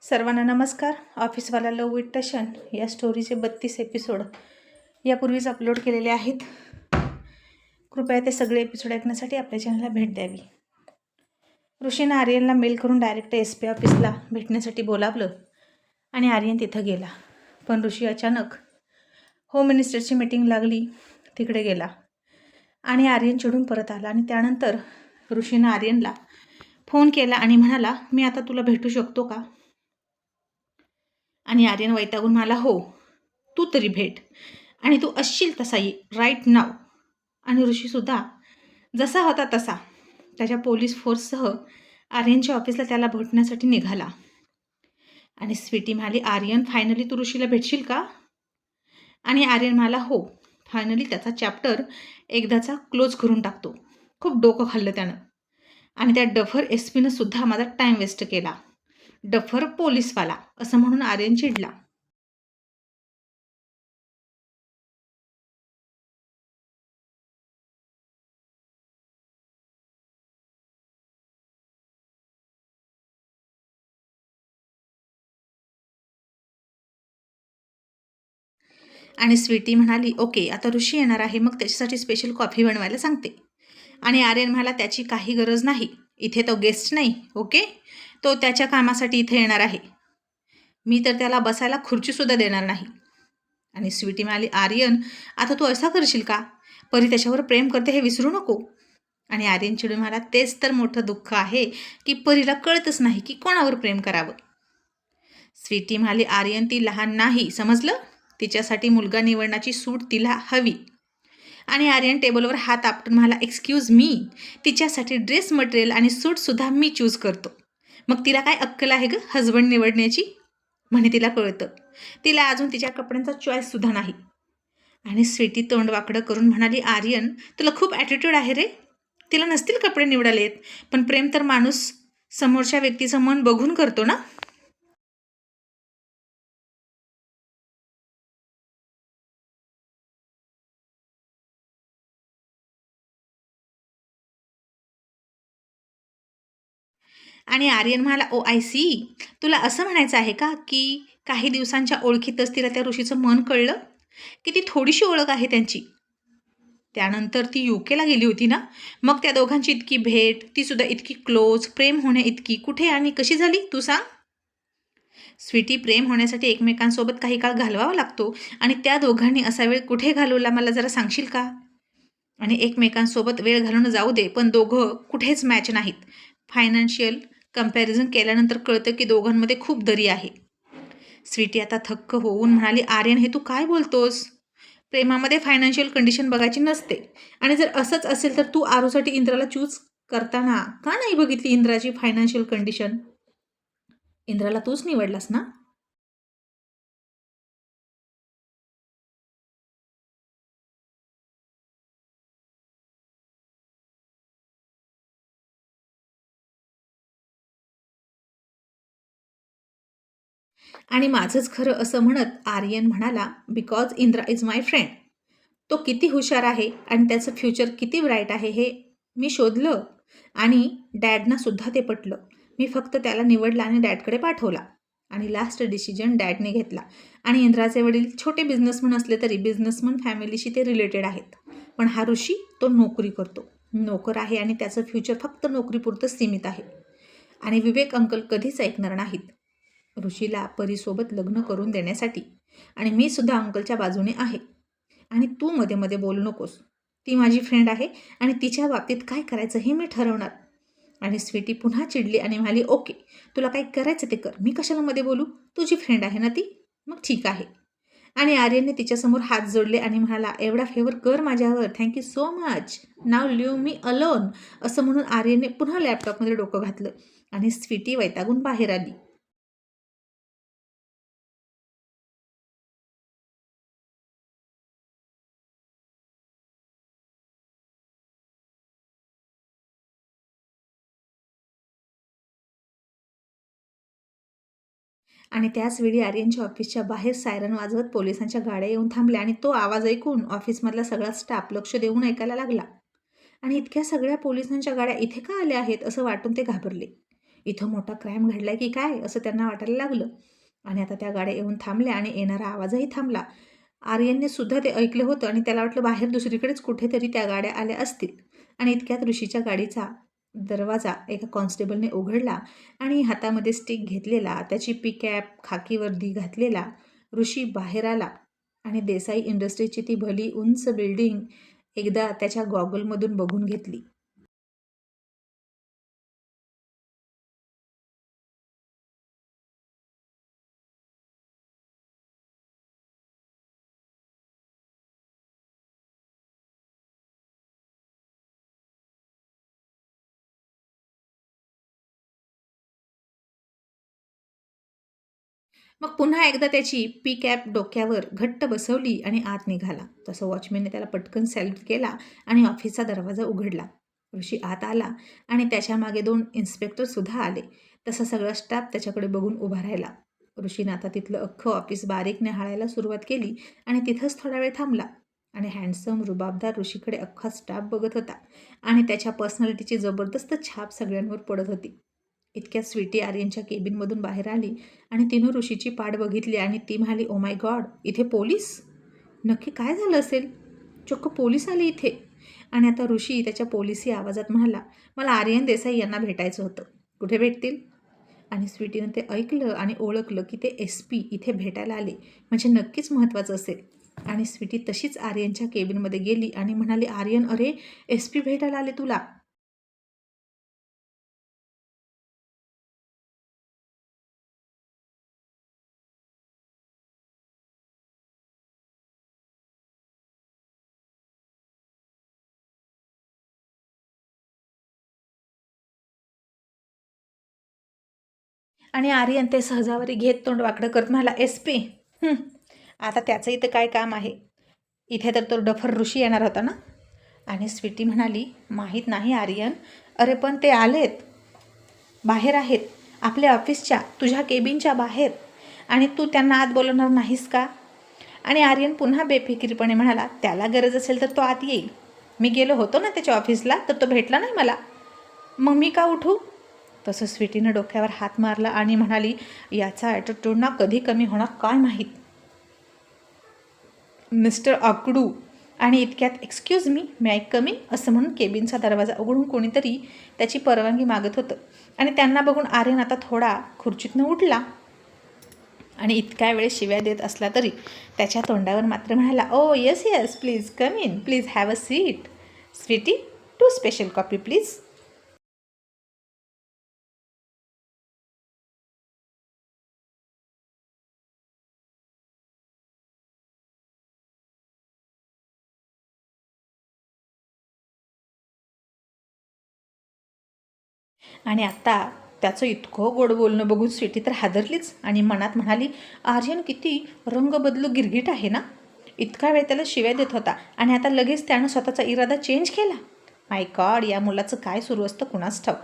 सर्वांना नमस्कार. ऑफिसवाला लव विथ टशन या स्टोरीचे बत्तीस एपिसोड यापूर्वीच अपलोड केलेले आहेत. कृपया ते सगळे एपिसोड ऐकण्यासाठी आपल्या चॅनलला भेट द्यावी. ऋषीनं आर्यनला मेल करून डायरेक्ट एस पी ऑफिसला भेटण्यासाठी बोलावलं आणि आर्यन तिथं गेला. पण ऋषी अचानक होम मिनिस्टरची मीटिंग लागली तिकडे गेला. आणि आर्यन चिडून परत आला आणि त्यानंतर ऋषीनं आर्यनला फोन केला आणि म्हणाला मी आता तुला भेटू शकतो का? आणि आर्यन वैतागून म्हणाला हो तू तरी भेट. आणि तू असशील तसा ये राईट नाव आणि ऋषीसुद्धा जसा होता तसा. त्याच्या पोलीस फोर्ससह आर्यनच्या ऑफिसला त्याला भेटण्यासाठी निघाला. आणि स्वीटी म्हणाली आर्यन फायनली तू ऋषीला भेटशील का? आणि आर्यन म्हणाला हो फायनली त्याचा चॅप्टर एकदाचा क्लोज करून टाकतो. खूप डोकं खाल्लं त्यानं. आणि त्या डफर एस पीनं सुद्धा माझा टाईम वेस्ट केला. डफर पोलीसवाला असं म्हणून आर्यन चिडला. आणि स्वीटी म्हणाली ओके आता ऋषी येणार आहे मग त्याच्यासाठी स्पेशल कॉफी बनवायला सांगते. आणि आर्यन म्हणाला त्याची काही गरज नाही इथे तो गेस्ट नाही ओके? तो त्याच्या कामासाठी इथे येणार आहे. मी तर त्याला बसायला खुर्चीसुद्धा देणार नाही. आणि स्वीटी म्हणाली आर्यन आता तू असा करशील का? परी त्याच्यावर प्रेम करते हे विसरू नको. आणि आर्यन चिडून म्हणाला तेच तर मोठं दुःख आहे की परीला कळतच नाही की कोणावर प्रेम करावं. स्वीटी म्हणाली आर्यन ती लहान नाही समजलं? तिच्यासाठी मुलगा निवडण्याची सूट तिला हवी. आणि आर्यन टेबलवर हात आपटून मला एक्सक्यूज मी तिच्यासाठी ड्रेस मटेरियल आणि सूटसुद्धा मी चूज करतो. मग तिला काय अक्कल आहे गं हजबंड निवडण्याची? म्हणे तिला कळतं. तिला अजून तिच्या कपड्यांचा चॉईससुद्धा नाही. आणि स्वीटी तोंड वाकडं करून म्हणाली आर्यन तुला खूप ॲटिट्यूड आहे रे. तिला नसतील कपडे निवडाले येत पण प्रेम तर माणूस समोरच्या व्यक्तीचं मन बघून करतो ना? आणि आर्यन म्हणाला ओ आय सी तुला असं म्हणायचं आहे का की काही दिवसांच्या ओळखीतच तिला त्या ऋषीचं मन कळलं? की ती थोडीशी ओळख आहे त्यांची. त्यानंतर ती यू केला गेली होती ना? मग त्या दोघांची इतकी भेट ती सुद्धा इतकी क्लोज प्रेम होण्या इतकी. कुठे आणि कशी झाली? तू सांग. स्वीटी प्रेम होण्यासाठी एकमेकांसोबत काही काळ घालवावा लागतो आणि त्या दोघांनी असा वेळ कुठे घालवला? मला जरा सांगशील का? आणि एकमेकांसोबत वेळ घालवणं जाऊ दे पण दोघं कुठेच मॅच नाहीत. फायनान्शियल कंपॅरिझन केल्यानंतर कळतं की दोघांमध्ये खूप दरी आहे. स्वीटी आता थक्क होऊन म्हणाली आर्यन हे तू काय बोलतोस? प्रेमामध्ये फायनान्शियल कंडिशन बघायची नसते. आणि जर असंच असेल तर तू आरूसाठी इंद्राला चूज करताना का नाही बघितली इंद्राची फायनान्शियल कंडिशन इंद्राला तूच निवडलास ना? आणि माझंच खरं असं म्हणत आर्यन म्हणाला because Indra is my friend तो किती हुशार आहे आणि त्याचं फ्युचर किती ब्राईट आहे हे मी शोधलं आणि डॅडना सुद्धा ते पटलं. मी फक्त त्याला निवडला आणि डॅडकडे पाठवला आणि लास्ट डिसिजन डॅडने घेतला. आणि इंद्राचे वडील छोटे बिझनेसमन असले तरी बिझनेसमन फॅमिलीशी ते रिलेटेड आहेत. पण हा ऋषी तो नोकरी करतो. नोकर आहे आणि त्याचं फ्युचर फक्त नोकरीपुरतं सीमित आहे. आणि विवेक अंकल कधीच ऐकणार नाहीत. ऋषीला परीसोबत लग्न करून देण्यासाठी. आणि मी सुद्धा अंकलच्या बाजूने आहे. आणि तू मध्ये मध्ये बोलू नकोस. ती माझी फ्रेंड आहे आणि तिच्या बाबतीत काय करायचं हे मी ठरवणार. आणि स्वीटी पुन्हा चिडली आणि म्हणाली ओके तुला काय करायचं ते कर. मी कशाला मध्ये बोलू? तुझी फ्रेंड आहे ना ती? मग ठीक आहे. आणि आर्यनने तिच्यासमोर हात जोडले आणि म्हणाला एवढा फेवर कर माझ्यावर. Thank you so much now leave me alone असं म्हणून आर्यनने पुन्हा लॅपटॉपमध्ये डोकं घातलं. आणि स्वीटी वैतागून बाहेर आली. आणि त्याचवेळी आर्यनच्या ऑफिसच्या बाहेर सायरन वाजवत पोलिसांच्या गाड्या येऊन थांबल्या आणि तो आवाज ऐकून ऑफिसमधला सगळा स्टाफ लक्ष देऊन ऐकायला लागला. आणि इतक्या सगळ्या पोलिसांच्या गाड्या इथे का आल्या आहेत असं वाटून ते घाबरले. इथं मोठा क्राईम घडलाय की काय असं त्यांना वाटायला लागलं. आणि आता त्या गाड्या येऊन थांबल्या आणि येणारा आवाजही थांबला. आर्यनने सुद्धा ते ऐकलं होतं आणि त्याला वाटलं बाहेर दुसरीकडेच कुठेतरी त्या गाड्या आल्या असतील. आणि इतक्यात ऋषीच्या गाडीचा दरवाजा एका कॉन्स्टेबलने उघडला आणि हातामध्ये स्टिक घेतलेला त्याची पिकॅप खाकीवर्दी घातलेला ऋषी बाहेर आला आणि देसाई इंडस्ट्रीची ती भली उंच बिल्डिंग एकदा त्याच्या गॉगलमधून बघून घेतली. मग पुन्हा एकदा त्याची पी कॅप डोक्यावर घट्ट बसवली आणि आत निघाला. तसं वॉचमॅनने त्याला पटकन सॅल्यूट केला आणि ऑफिसचा दरवाजा उघडला. ऋषी आत आला आणि त्याच्यामागे दोन इन्स्पेक्टरसुद्धा आले. तसा सगळा स्टाफ त्याच्याकडे बघून उभा राहिला. ऋषीनं आता तिथलं अख्खं ऑफिस बारीक निहाळायला सुरुवात केली आणि तिथंच थोडा वेळ थांबला. आणि हँडसम रुबाबदार ऋषीकडे अख्खा स्टाफ बघत होता आणि त्याच्या पर्सनॅलिटीची जबरदस्त छाप सगळ्यांवर पडत होती. इतक्या स्वीटी आर्यनच्या केबिनमधून बाहेर आली आणि तिनं ऋषीची पाठ बघितली आणि ती म्हणाली ओ माय गॉड इथे पोलीस? नक्की काय झालं असेल? चक्क पोलीस आले इथे. आणि आता ऋषी त्याच्या पोलिसी आवाजात म्हणाला मला आर्यन देसाई यांना भेटायचं होतं. कुठे भेटतील? आणि स्वीटीनं ते ऐकलं आणि ओळखलं की ते एस पी इथे भेटायला आले. म्हणजे नक्कीच महत्त्वाचं असेल. आणि स्वीटी तशीच आर्यनच्या केबिनमध्ये गेली आणि म्हणाली आर्यन अरे एस पी भेटायला आले तुला. आणि आर्यन ते सहजावरी घेत तोंड वाकडं करत म्हणाला एस पी. आता त्याचं इथं काय काम आहे? इथे तर तो डफर ऋषी येणार होता ना? आणि स्वीटी म्हणाली माहीत नाही आर्यन. अरे पण ते आलेत. बाहेर आहेत. आपल्या ऑफिसच्या तुझ्या केबिनच्या बाहेर. आणि तू त्यांना आत बोलवणार नाहीस का? आणि आर्यन पुन्हा बेफिकीरपणे म्हणाला त्याला गरज असेल तर तो आत येईल. मी गेलो होतो ना त्याच्या ऑफिसला तर तो भेटला नाही मला. मग मी का उठू? तसं स्वीटीनं डोक्यावर हात मारला आणि म्हणाली याचा ॲटिट्यूड ना कधी कमी होणार काय माहीत? मिस्टर आकडू आणि इतक्यात एक्सक्यूज मी मी ऐक कमी असं म्हणून केबिनचा दरवाजा उघडून कोणीतरी त्याची परवानगी मागत होतं. आणि त्यांना बघून आर्यन आता थोडा खुर्चीतनं उठला आणि इतक्या वेळेस शिव्या देत असला तरी त्याच्या तोंडावर मात्र म्हणाला ओ yes yes please come in please have a seat. Sweety two special coffee please. आणि आत्ता त्याचं इतकं गोड बोलणं बघून स्वीटी तर हादरलीच आणि मनात म्हणाली आर्यन किती रंग बदलू गिरगिट आहे ना? इतका वेळ त्याला शिव्या देत होता आणि आता लगेच त्यानं स्वतःचा इरादा चेंज केला. माय गॉड या मुलाचं काय सुरू असतं कुणाच ठाऊक?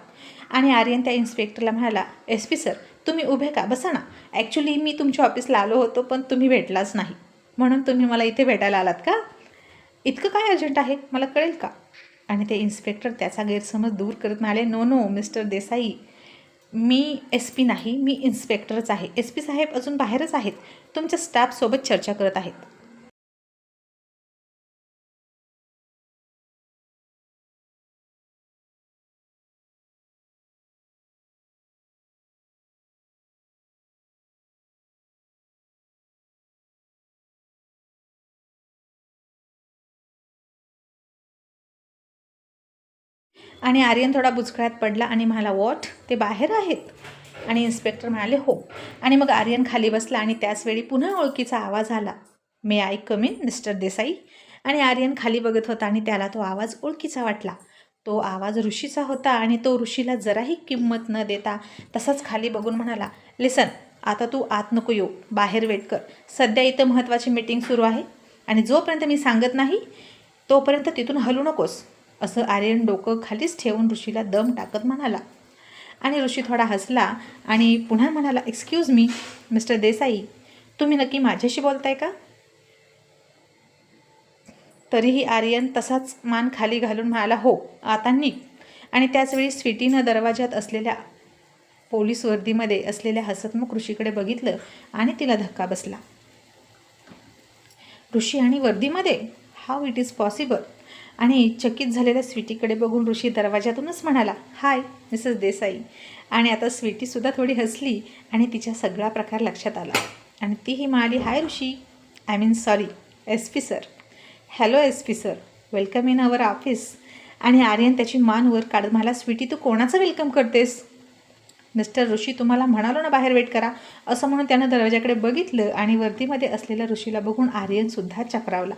आणि आर्यन त्या इन्स्पेक्टरला म्हणाला एस पी सर तुम्ही उभे का? बसा ना. ॲक्च्युली मी तुमच्या ऑफिसला आलो होतो पण तुम्ही भेटलाच नाही. म्हणून तुम्ही मला इथे भेटायला आलात का? इतकं काय अर्जंट आहे? मला कळेल का? आणि ते इन्स्पेक्टर त्याचा गैरसमज दूर करत म्हणाले नो नो मिस्टर देसाई मी एस पी नाही मी इन्स्पेक्टरच आहे. एस पी साहेब अजून बाहेरच आहेत. तुमच्या स्टाफसोबत चर्चा करत आहेत. आणि आर्यन थोडा बुचकळ्यात पडला आणि म्हणाला वॉट? ते बाहेर आहेत. आणि इन्स्पेक्टर म्हणाले हो. आणि मग आर्यन खाली बसला आणि त्याचवेळी पुन्हा ओळखीचा आवाज आला. May I come in mister Desai आणि आर्यन खाली बघत होता आणि त्याला तो आवाज ओळखीचा वाटला. तो आवाज ऋषीचा होता आणि तो ऋषीला जराही किंमत न देता तसाच खाली बघून म्हणाला लिसन आता तू आत नको येऊ. बाहेर वेट कर. सध्या इथं महत्त्वाची मीटिंग सुरू आहे आणि जोपर्यंत मी सांगत नाही तोपर्यंत तिथून हलू नकोस. असं आर्यन डोकं खालीच ठेवून ऋषीला दम टाकत म्हणाला. आणि ऋषी थोडा हसला आणि पुन्हा म्हणाला एक्सक्यूज मी मिस्टर देसाई तुम्ही नक्की माझ्याशी बोलताय का? तरीही आर्यन तसाच मान खाली घालून म्हणाला हो आता निघ. आणि त्याचवेळी स्वीटीनं दरवाज्यात असलेल्या पोलीस वर्दीमध्ये असलेल्या हसतमुख ऋषीकडे बघितलं आणि तिला धक्का बसला. ऋषी आणि वर्दीमध्ये? हाऊ इट इज पॉसिबल आणि चकित झालेल्या स्वीटीकडे बघून ऋषी दरवाजातूनच म्हणाला हाय मिसेस देसाई. आणि आता स्वीटीसुद्धा थोडी हसली आणि तिच्या सगळा प्रकार लक्षात आला. आणि तीही म्हणाली hi Rishi. I mean sorry S P sir. Hello S P sir. Welcome in our office. आणि आर्यन त्याची मान वर काढत म्हणाला स्वीटी तू कोणाचं वेलकम करतेस? मिस्टर ऋषी तुम्हाला म्हणालो ना बाहेर वेट करा. असं म्हणून त्यानं दरवाजाकडे बघितलं आणि वर्दीमध्ये असलेल्या ऋषीला बघून आर्यनसुद्धा चक्रावला.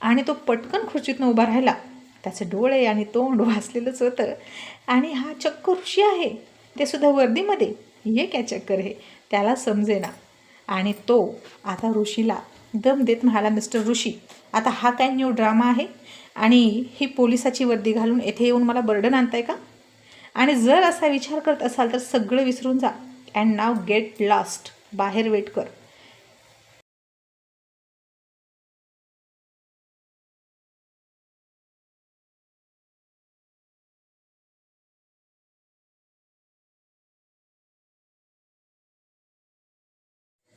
आणि तो पटकन खुर्चीतनं उभा राहिला. त्याचे डोळे आणि तोंड वाचलेलंच होतं. आणि हा चक्क ऋषी आहे. ते सुद्धा वर्दीमध्ये. ये काय चक्कर हे? त्याला समजेना. आणि तो आता ऋषीला दम देत म्हणाला मिस्टर ऋषी आता हा काय न्यू ड्रामा आहे? आणि ही पोलिसाची वर्दी घालून येथे येऊन मला बर्डन आणताय का? आणि जर असा विचार करत असाल तर सगळं विसरून जा. अँड नाव गेट लास्ट बाहेर वेट कर.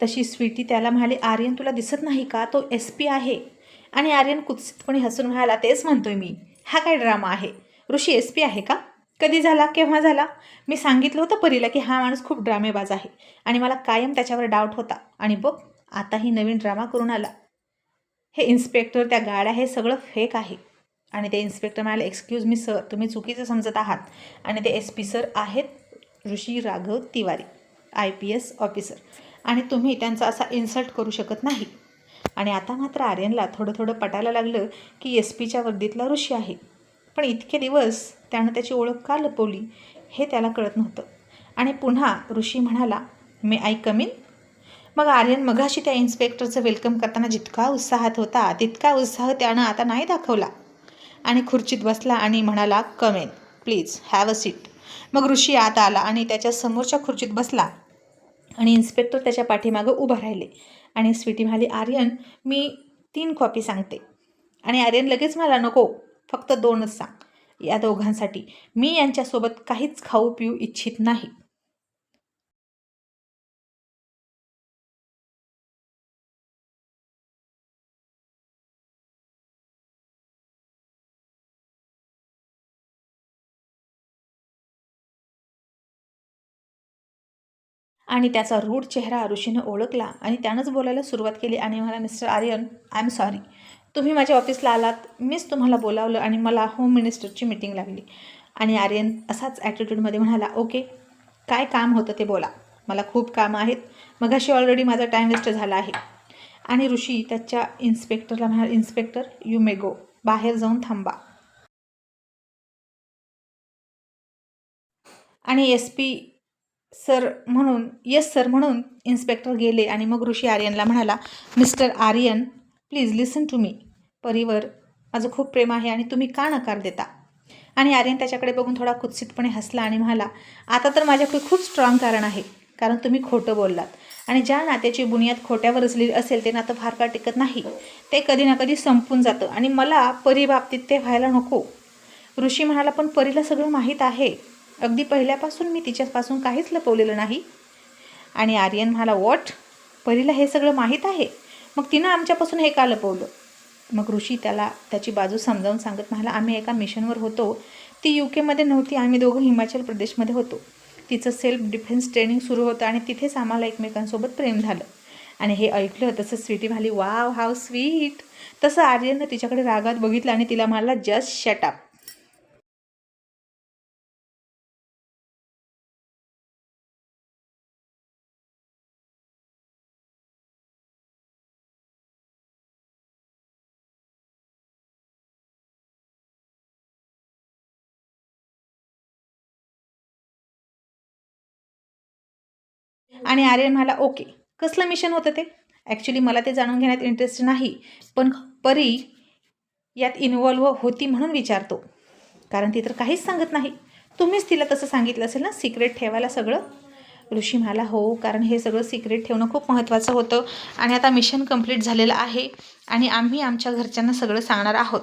तशी स्वीटी त्याला म्हणाली आर्यन तुला दिसत नाही का? तो एस पी आहे. आणि आर्यन कुत्सितपणे हसून म्हणाला तेच म्हणतोय मी. हा काय ड्रामा आहे? ऋषी एस पी आहे का? कधी झाला? केव्हा झाला? मी सांगितलं होतं परीला की हा माणूस खूप ड्रामेबाज आहे आणि मला कायम त्याच्यावर डाऊट होता. आणि बघ आताही नवीन ड्रामा करून आला. हे इन्स्पेक्टर त्या गाड्या हे सगळं फेक आहे. आणि ते इन्स्पेक्टर म्हणाले एक्सक्यूज मी सर तुम्ही चुकीचं समजत आहात. आणि ते एस पी सर आहेत Rishi Raghav Tiwari I P S officer आणि तुम्ही त्यांचा असा इन्सल्ट करू शकत नाही. आणि आता मात्र आर्यनला थोडं थोडं पटायला लागलं की एस पीच्या वर्दीतला ऋषी आहे. पण इतके दिवस त्यानं त्याची ओळख का लपवली हे त्याला कळत नव्हतं. आणि पुन्हा ऋषी म्हणाला मे आय कमीन मग आर्यन मघाशी त्या इन्स्पेक्टरचं वेलकम करताना जितका उत्साहात होता तितका उत्साह त्यानं आता नाही दाखवला. आणि खुर्चीत बसला आणि म्हणाला come in please have a seat मग ऋषी आत आला आणि त्याच्या समोरच्या खुर्चीत बसला. आणि इन्स्पेक्टर त्याच्या पाठीमागं उभा राहिले. आणि स्वीटी म्हणाली आर्यन मी तीन कॉपी सांगते. आणि आर्यन लगेच मला नको फक्त दोनच सांग या दोघांसाठी. मी यांच्यासोबत काहीच खाऊ पिऊ इच्छित नाही. आणि त्याचा रूढ चेहरा ऋषीनं ओळखला आणि त्यानंच बोलायला सुरुवात केली. आणि मला mister Aryan I am sorry तुम्ही माझ्या ऑफिसला आलात. मीच तुम्हाला बोलावलं आणि मला होम मिनिस्टरची मीटिंग लागली. आणि आर्यन असाच ॲटिट्यूडमध्ये म्हणाला ओके काय काम होतं ते बोला. मला खूप कामं आहेत. मग अशी ऑलरेडी माझा टाईम वेस्ट झाला आहे. आणि ऋषी त्याच्या इन्स्पेक्टरला म्हणाल इन्स्पेक्टर यू मे गो बाहेर जाऊन थांबा. आणि एस पी सर म्हणून येस सर म्हणून इन्स्पेक्टर गेले आणि मग ऋषी आर्यनला म्हणाला mister Aryan please listen to me परीवर माझं खूप प्रेम आहे आणि तुम्ही का नकार देता? आणि आर्यन त्याच्याकडे बघून थोडा कुत्सितपणे हसला आणि म्हणाला आता तर माझ्याकडे खूप स्ट्रॉंग कारण आहे कारण तुम्ही खोटं बोललात. आणि ज्या नात्याची बुनियाद खोट्यावर असलेली असेल ते नातं फार काळ टिकत नाही? ते कधी ना कधी संपून जातं आणि मला परी बाबतीत ते व्हायला नको. ऋषी म्हणाला पण परीला सगळं माहीत आहे. अगदी पहिल्यापासून मी तिच्यापासून काहीच लपवलेलं नाही. आणि आर्यन म्हणाला वॉट? परीला हे सगळं माहीत आहे? मग तिनं आमच्यापासून हे का लपवलं? मग ऋषी त्याला त्याची बाजू समजावून सांगत म्हणाला आम्ही एका मिशनवर होतो. ती यू केमध्ये नव्हती. आम्ही दोघं हिमाचल प्रदेशमध्ये होतो. तिचं सेल्फ डिफेन्स ट्रेनिंग सुरू होतं आणि तिथेच आम्हाला एकमेकांसोबत प्रेम झालं. आणि हे ऐकलं तसं स्वीटी म्हणाली वाव हाव स्वीट. तसं आर्यननं तिच्याकडे रागात बघितलं आणि तिला म्हणाला जस्ट शट आणि आर्यन म्हणाला ओके. कसलं मिशन होतं ते? ॲक्च्युली मला ते जाणून घेण्यात इंटरेस्ट नाही पण परी यात इन्वॉल्व होती म्हणून विचारतो. कारण ती तर काहीच सांगत नाही. तुम्हीच तिला तसं सांगितलं असेल ना सिक्रेट ठेवायला सगळं? ऋषी म्हणाला हो कारण हे सगळं सिक्रेट ठेवणं खूप महत्त्वाचं होतं आणि आता मिशन कंप्लीट झालेलं आहे आणि आम्ही आमच्या घरच्यांना सगळं सांगणार आहोत.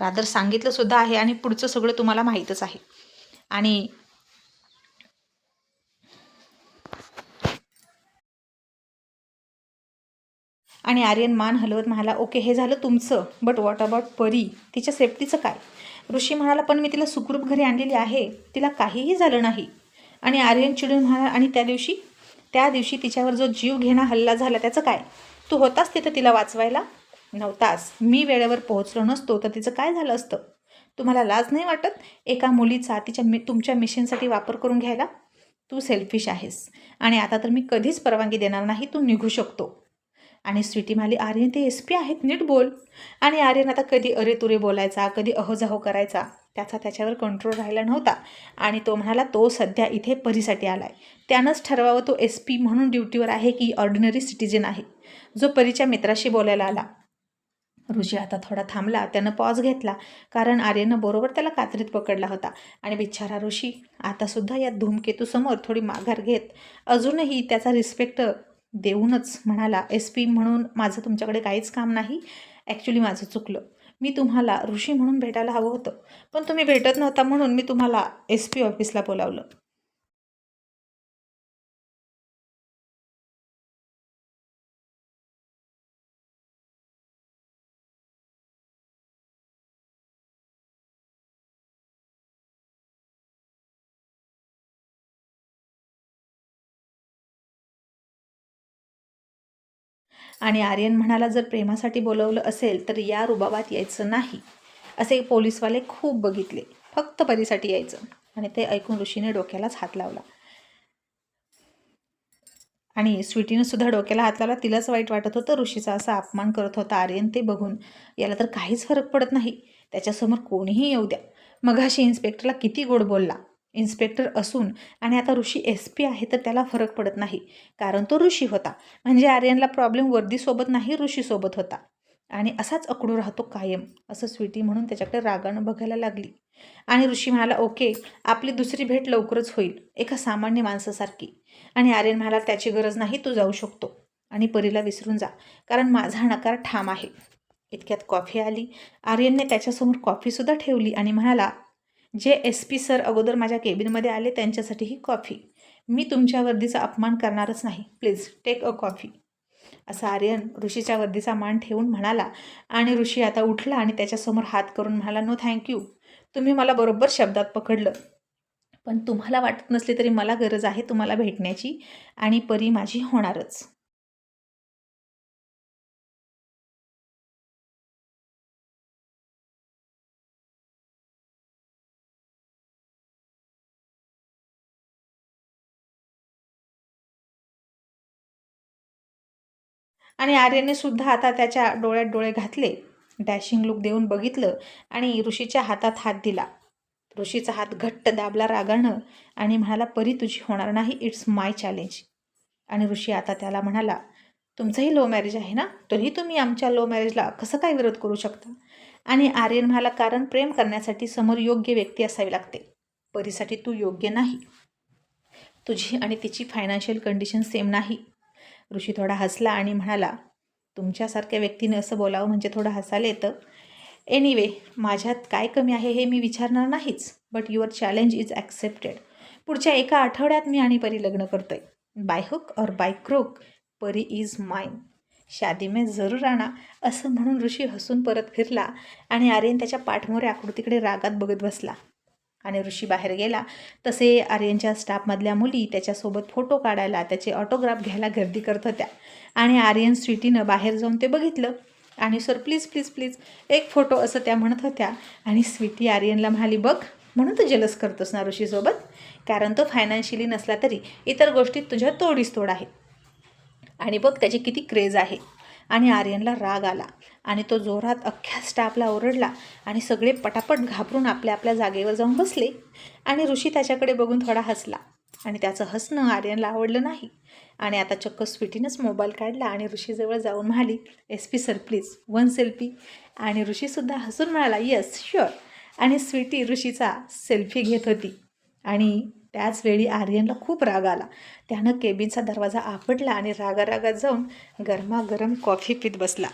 रादर सांगितलंसुद्धा आहे आणि पुढचं सगळं तुम्हाला माहीतच आहे. आणि आणि आर्यन मान हलवत म्हणाला ओके हे झालं तुमचं. बट वॉट अबाउट परी? तिच्या सेफ्टीचं काय? ऋषी म्हणाला पण मी तिला सुखरूप घरी आणलेली आहे. तिला काहीही झालं नाही. आणि आर्यन चिडून म्हणाला आणि त्या दिवशी? त्या दिवशी तिच्यावर जो जीव घेणा हल्ला झाला त्याचं काय? तू होतास तिथं तिला वाचवायला? नव्हतास. मी वेळेवर पोहोचलो नसतो तर तिचं काय झालं असतं? तुम्हाला लाज नाही वाटत एका मुलीचा तिच्या मि तुमच्या मिशनसाठी वापर करून घ्यायला? तू सेल्फिश आहेस. आणि आता तर मी कधीच परवानगी देणार नाही तू निघू शकतो. आणि स्वीटी म्हणाली आर्यन ते एस पी आहेत? नीट बोल. आणि आर्यन आता कधी अरे तुरे बोलायचा कधी अहोजाहो करायचा त्याचा त्याच्यावर कंट्रोल राहिला नव्हता. आणि तो म्हणाला तो सध्या इथे परीसाठी आला आहे त्यानंच ठरवावं तो एस पी म्हणून ड्युटीवर आहे की ऑर्डिनरी सिटीजन आहे. जो परीच्या मित्राशी बोलायला आला. ऋषी आता थोडा थांबला त्यानं पॉज घेतला कारण आर्यनं बरोबर त्याला कात्रीत पकडला होता. आणि बिचारा ऋषी आतासुद्धा या धूमकेतूसमोर थोडी माघार घेत. अजूनही त्याचा रिस्पेक्ट देऊनच म्हणाला एस पी म्हणून माझं तुमच्याकडे काहीच काम नाही. ॲक्च्युली माझं चुकलं. मी तुम्हाला ऋषी म्हणून भेटायला हवं होतं. पण तुम्ही भेटत नव्हता म्हणून मी तुम्हाला एस पी ऑफिसला बोलावलं. आणि आर्यन म्हणाला जर प्रेमासाठी बोलवलं असेल तर या रुबाबात यायचं नाही. असे पोलीसवाले खूप बघितले. फक्त परीसाठी यायचं. आणि ते ऐकून ऋषीने डोक्यालाच हात लावला. आणि स्वीटीनं सुद्धा डोक्याला हात लावला. तिलाच वाईट वाटत होतं. ऋषीचा असा अपमान करत होता आर्यन ते बघून. याला तर काहीच फरक पडत नाही. त्याच्यासमोर कोणीही येऊ द्या. मघाशी इन्स्पेक्टरला किती गोड बोलला. इन्स्पेक्टर असून आणि आता ऋषी एस पी आहे तर त्याला फरक पडत नाही. कारण तो ऋषी होता. म्हणजे आर्यनला प्रॉब्लेम वर्दीसोबत नाही ऋषीसोबत होता. आणि असाच अकडू राहतो कायम असं स्वीटी म्हणून त्याच्याकडे रागानं बघायला लागली. आणि ऋषी म्हणाला ओके आपली दुसरी भेट लवकरच होईल एका सामान्य माणसासारखी. आणि आर्यन म्हणाला त्याची गरज नाही तू जाऊ शकतो. आणि परीला विसरून जा कारण माझा नकार ठाम आहे. इतक्यात कॉफी आली. आर्यनने त्याच्यासमोर कॉफीसुद्धा ठेवली आणि म्हणाला जे एस पी सर अगोदर माझ्या केबिनमध्ये आले त्यांच्यासाठी ही कॉफी मी तुमच्या वर्दीचा अपमान करणारच नाही. प्लीज टेक अ कॉफी असं आर्यन ऋषीच्या वर्दीचा मान ठेवून म्हणाला. आणि ऋषी आता उठला आणि त्याच्यासमोर हात करून म्हणाला नो थँक्यू तुम्ही मला बरोबर शब्दात पकडलं. पण तुम्हाला वाटत नसली तरी मला गरज आहे तुम्हाला भेटण्याची आणि परी माझी होणारच. आणि आर्यने सुद्धा आता त्याच्या डोळ्यात डोळे घातले. डॅशिंग लुक देऊन बघितलं आणि ऋषीच्या हातात हात दिला. ऋषीचा हात घट्ट दाबला रागानं आणि म्हणाला परी तुझी होणार नाही. इट्स माय चॅलेंज आणि ऋषी आता त्याला म्हणाला तुमचंही लो मॅरेज आहे ना? तरी तुम्ही आमच्या लो मॅरेजला कसं काय विरोध करू शकता? आणि आर्यन म्हणाला कारण प्रेम करण्यासाठी समोर योग्य व्यक्ती असावी लागते. परीसाठी तू योग्य नाही. तुझी आणि तिची फायनान्शियल कंडिशन सेम नाही. ऋषी थोडा हसला आणि म्हणाला तुमच्यासारख्या व्यक्तीने असं बोलावं म्हणजे थोडं हसायला येतं. एनिवे माझ्यात काय कमी आहे हे मी विचारणार नाहीच but your challenge is accepted पुढच्या एका आठवड्यात मी आणि परी लग्न करतो आहे बाय हुक और by crook Pari is mine शादी में जरूर आणा. असं म्हणून ऋषी हसून परत फिरला आणि आर्यन त्याच्या पाठमोरे आकृतीकडे रागात बघत बसला. आणि ऋषी बाहेर गेला. तसे आर्यनच्या स्टाफमधल्या मुली त्याच्यासोबत फोटो काढायला त्याचे ऑटोग्राफ घ्यायला गर्दी करत होत्या. आणि आर्यन स्वीटीनं बाहेर जाऊन ते बघितलं. आणि सर प्लीज प्लीज प्लीज एक फोटो असं त्या म्हणत होत्या. आणि स्वीटी आर्यनला म्हणाली बघ म्हणून तू जलस करतोस ना ऋषीसोबत? कारण तो फायनान्शियली नसला तरी इतर गोष्टीत तुझ्या तोडीस तोड आहे. आणि बघ त्याची किती क्रेज आहे. आणि आर्यनला राग आला. आणि तो जोरात अख्ख्या स्टाफला ओरडला आणि सगळे पटापट घाबरून आपल्या आपल्या जागेवर जाऊन बसले आणि ऋषी त्याच्याकडे बघून थोडा हसला. आणि त्याचं हसणं आर्यनला आवडलं नाही. आणि आता चक्क स्वीटीनंच मोबाईल काढला आणि ऋषीजवळ जाऊन म्हणाली S P sir please one selfie. आणि ऋषीसुद्धा हसून म्हणाला येस शुअर आणि स्वीटी ऋषीचा सेल्फी घेत होती. आणि त्याचवेळी आर्यनला खूप राग आला. त्यानं केबिनचा दरवाजा आपटला आणि रागारागात जाऊन गरमागरम कॉफी पीत बसला.